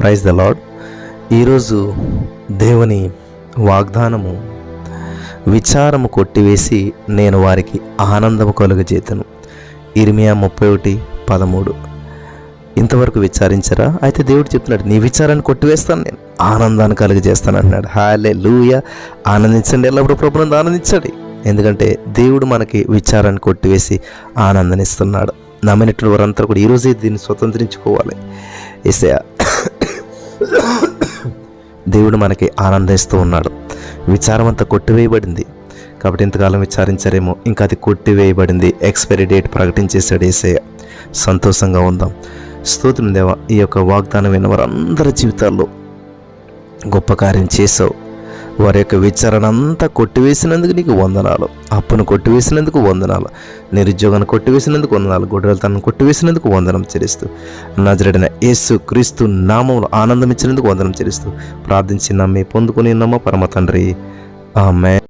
Praise the lord ఈరోజు దేవుని వాగ్దానము విచారము కొట్టివేసి నేను వారికి ఆనందము కలుగజేతను. ఇరిమియా ముప్పై ఒకటి పదమూడు. ఇంతవరకు విచారించరా? అయితే దేవుడు చెప్తున్నాడు నీ విచారాన్ని కొట్టివేస్తాను నేను ఆనందాన్ని కలుగజేస్తాను అంటున్నాడు. హాలే లూయ ఆనందించండి ఎల్లప్పుడూ ప్రభునందు ఆనందించండి. ఎందుకంటే దేవుడు మనకి విచారాన్ని కొట్టివేసి ఆనందనిస్తున్నాడు. నమ్మినట్టు వారంతా కూడా ఈరోజే దీన్ని స్వతంత్రించుకోవాలి. ఏసయ్య దేవుడు మనకి ఆనందిస్తూ ఉన్నాడు. విచారం అంతా కొట్టివేయబడింది. కాబట్టి ఇంతకాలం విచారించారేమో. ఇంకా అది కొట్టివేయబడింది. ఎక్స్పైరీ డేట్ ప్రకటించేశాడు ఏసయ్య. సంతోషంగా ఉందాం. స్తోత్రం దేవ ఈ యొక్క వాగ్దానం విన్న వారందరి జీవితాల్లో గొప్ప కార్యం చేసావు వారి యొక్క విచారణ అంతా కొట్టివేసినందుకు నీకు వందనాలు. అప్పును కొట్టివేసినందుకు వందనాలు. నిరుద్యోగాన్ని కొట్టివేసినందుకు వందనాలు. గొడ్డలతనం కొట్టివేసినందుకు వందనం చెల్లిస్తూ. నజరడిన యేసు క్రీస్తు నామంలో ఆనందం ఇచ్చినందుకు వందనం చెల్లిస్తూ. ప్రార్థించి నమ్మి పొందుకుని నమ్మ పరమ తండ్రి. ఆమె